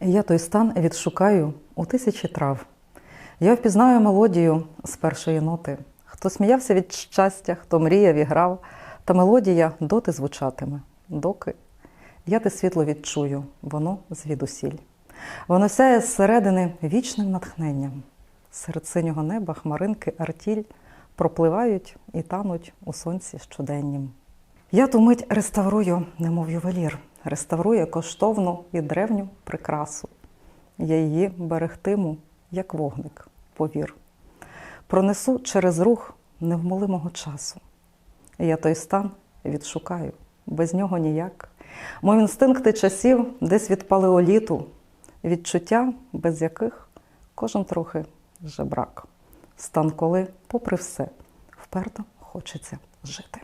Я той стан відшукаю у тисячі трав. Я впізнаю мелодію з першої ноти. Хто сміявся від щастя, хто мріяв і грав, та мелодія доти звучатиме, доки я те світло відчую, воно звідусіль. Воно сяє зсередини вічним натхненням. Серед синього неба хмаринки артіль пропливають і тануть у сонці щоденнім. Я ту мить реставрую, немов ювелір, реставрую коштовну і древню прикрасу. Я її берегтиму, як вогник, повір. Пронесу через рух невмолимого часу. Я той стан відшукаю, без нього ніяк. Мов інстинкти часів десь від палеоліту, відчуття, без яких кожен трохи жебрак. Стан, коли, попри все, вперто хочеться жити.